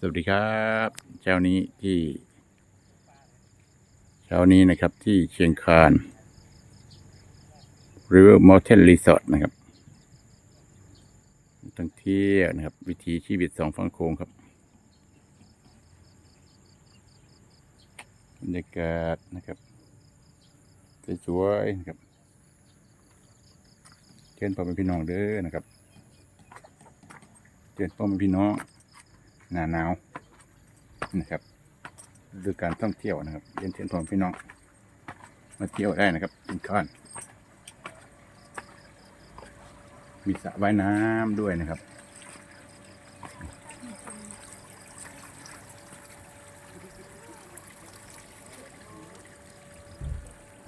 สวัสดีครับเช้านี้ที่เช้านี้นะครับที่เชียงคานหรือ Mountain Resort นะครับตั้งเที่ยวนะครับ วิถีชีวิตสองฝั่งโค้งครับบรรยากาศนะครับสวยๆนะครับเชิญพ่อแม่พี่น้องเด้อนะครับเชิญพ่อแม่พี่น้อง หน้าหนาวนะครับดูการท่องเที่ยวนะครับเรียนเชิญพ่อมพี่น้อง มาเที่ยวได้นะครับอินคอนมีสระว่ายน้ำด้วยนะครับ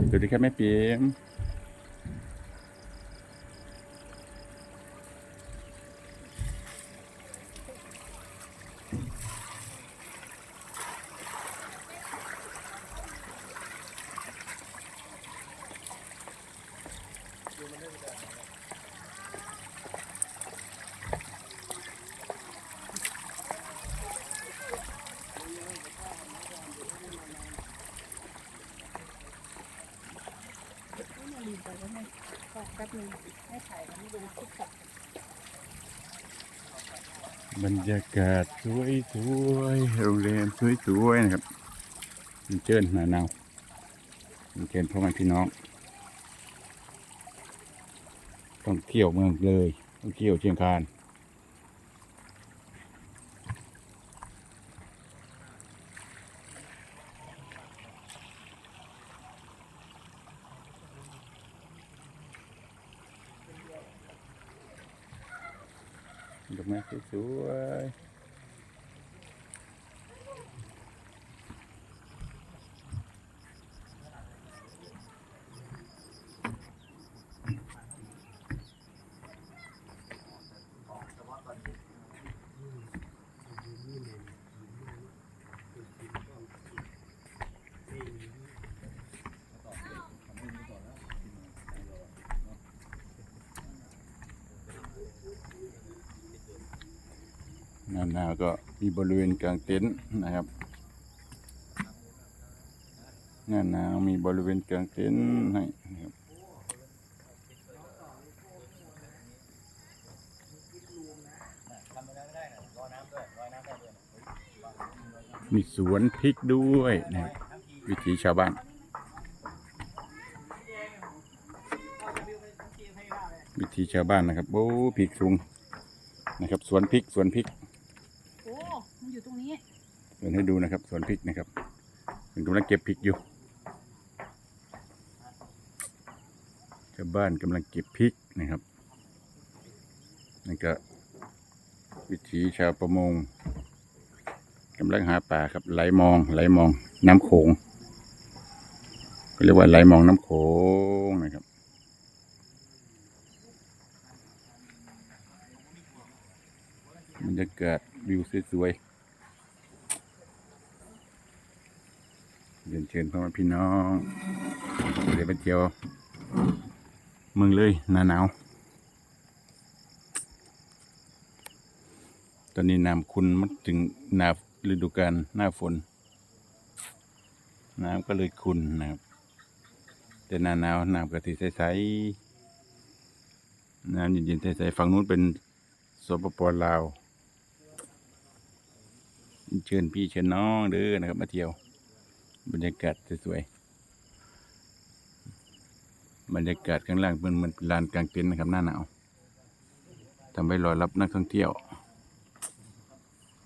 สวัสดีครับแม่ปีม บรรยากาศสวยสวยๆโรงแรมสวยสวยนะครับเจิญหนาหนาวเจิญพ่อแม่พี่น้อง องเที่ยวเมืองเลยท่องเที่ยวเชียงคานดอกไม้สวยๆ หน้าหนาวก็มีบริเวณกลางเต็นท์นะครับหน้าหนาวมีบริเวณกลางเต็นท์ให้นะครับมีสวนพริกด้วยนะครับวิถีชาวบ้าน วิถีชาวบ้านนะครับโอ้พริกสูงนะครับ สวนพริกสวนพริก โอ้ มันอยู่ตรงนี้ เปิดให้ดูนะครับสวนพริกนะครับเป็นกำลังเก็บพริกอยู่ชาวบ้านกำลังเก็บพริกนะครับนั่ก็วิถีชาวประมงกำลังหาปลาครับไหลมองไหลมอง น้ำโขงก็เรียกว่าไหลมองน้ำโขงนะครับบรรยากาศวิวสวยๆ เรียนเชิญพ่อแม่พี่น้องเดี๋ยวไปเที่ยวเมืองเลยหนาหนาว ตอนนี้น้ำคุณมันถึงหนาฤดูกาลหน้าฝน น้ำก็เลยคุณนะครับ แต่หน้าหนาวน้ำก็สีใสๆน้ำเย็นๆใสๆฝั่งนู้นเป็นสปปลาวเชิญพี่เชิญน้องเด้อนะครับมาเที่ยว บรรยากาศสวยๆบรรยากาศข้างล่างมันมันเป็นลานกลางเต็นท์นะครับหน้าหนาวทำให้รอรับนักท่องเที่ยว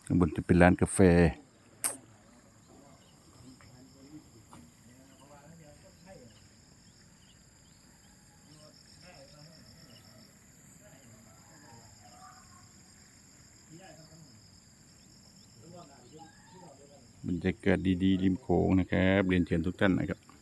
ข้างบนจะเป็นร้านกาแฟ บรรยากาศดีๆริมโขงนะครับเรียนเชิญทุกท่านนะครับ